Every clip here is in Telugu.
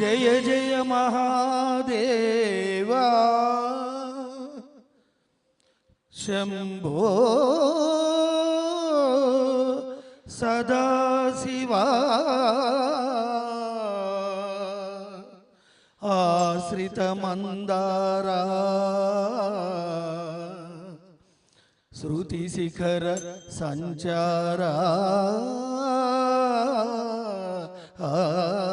जय जय महादेवा। शंभो सदा शिवा आश्रित आश्रितमन्दारा श्रुतिशिखर आ,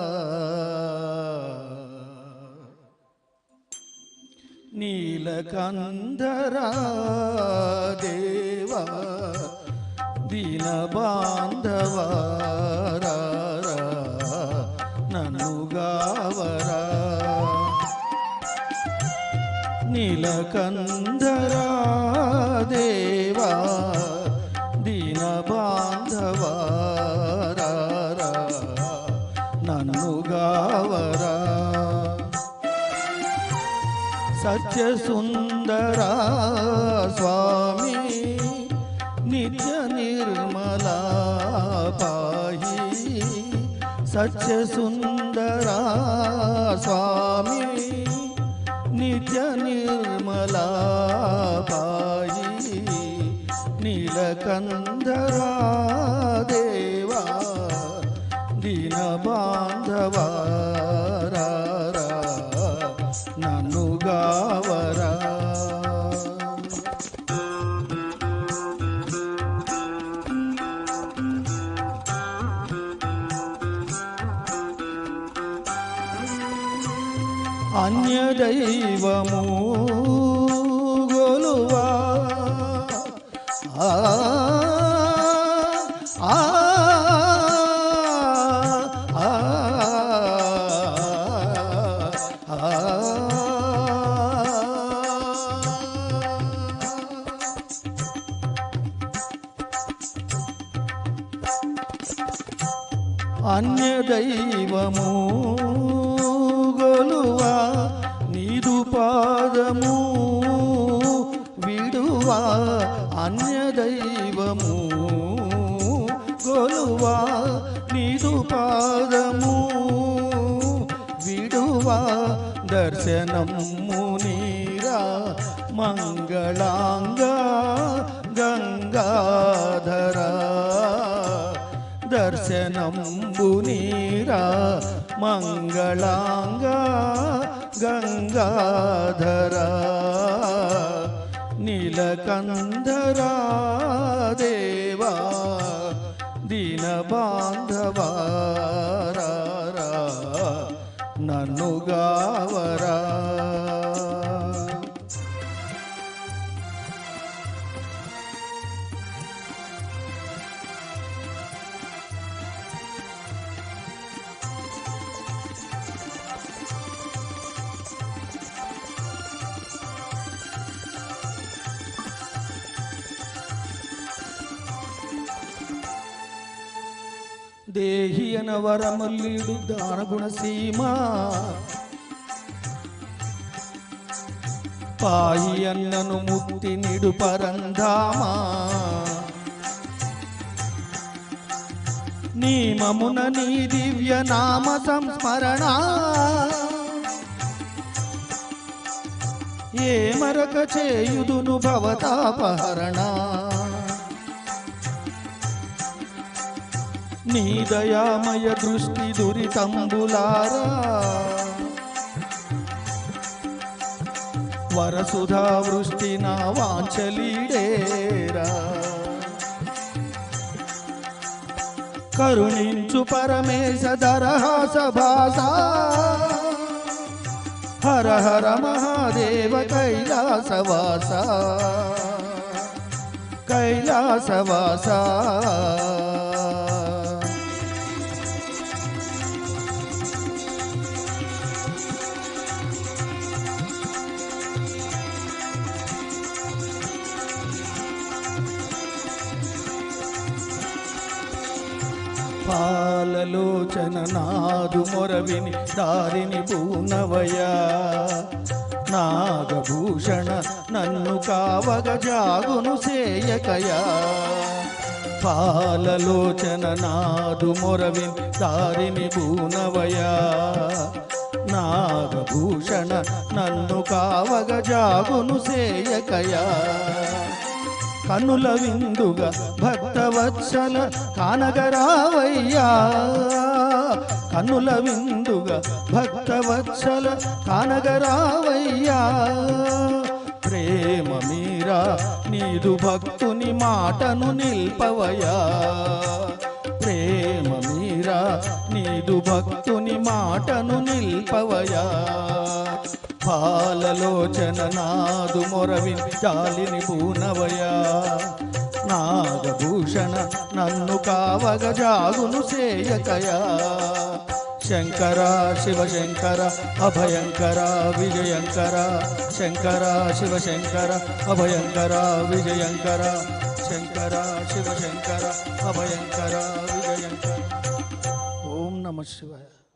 నీలకంధరా దేవా దీన బాంధవారా నన్ను గావరా నీలకంధరా దేవా దీన బాంధవారా सच सुंदरा स्वामी नित्यनिर्मला सच सुंदरा स्वामी नित्यनिर्मला पाहि। नीलकंदरा देवा दीन बांधवा అన్యదైవము గోలువా? ఆ ఆ ఆ అన్యదైవము గోలువా నీదు పాదము విడువా దర్శనము నీరా మంగళాంగ గంగాధర. దర్శనంబు నీరా మంగళాంగ గంగాధర. నీలకంధరా దేవా ಬಾಂಧವಾರ ನನ್ನುಗಾವರ దేహి అన వరమల్లిడు దానగుణ సీమ. పాయి అన్నను ముక్తి నిడు పరంధామా. నీమమున నీ దివ్య నామ సంస్మరణ. ఏ మరక చేయుదును భవతాపహరణ. నీ దయామయ దృష్టి దురితంబులారా. వరసుధా వృష్టి నా వాంచలీడేరా కరుణించు పరమేశ దరహాస భాస. హర హర మహాదేవ కైలాసవాస కైలాసవాస పాలలోచన నాదు మొరవిని దారిని పూనవయా నాగభూషణ నన్ను కావగ జాగును సేయకయా. పాలలోచన నాదు మొరవిని దారిని పూనవయా నాగభూషణ నన్ను కావగ జాగును సేయకయా. కనుల విందుగా భక్తవత్సల కానగరావయ్యా. కనుల విందుగా భక్తవత్సల కానగరావయ్యా. ప్రేమ మీరా నీదు భక్తుని మాటను నిల్పవయా నీదు భక్తుని మాటను నిల్పవయా? పాలలోచన నాదు మొరవి జాలిని పూనవయా నాగభూషణ నన్ను కావగ జాగును సేయకయా? శంకర శివశంకర అభయంకర విజయంకర. శంకర శివశంకర అభయంకర విజయంకర. శంకర శివశంకర అభయంకర విజయంకర. नमः शिवाय।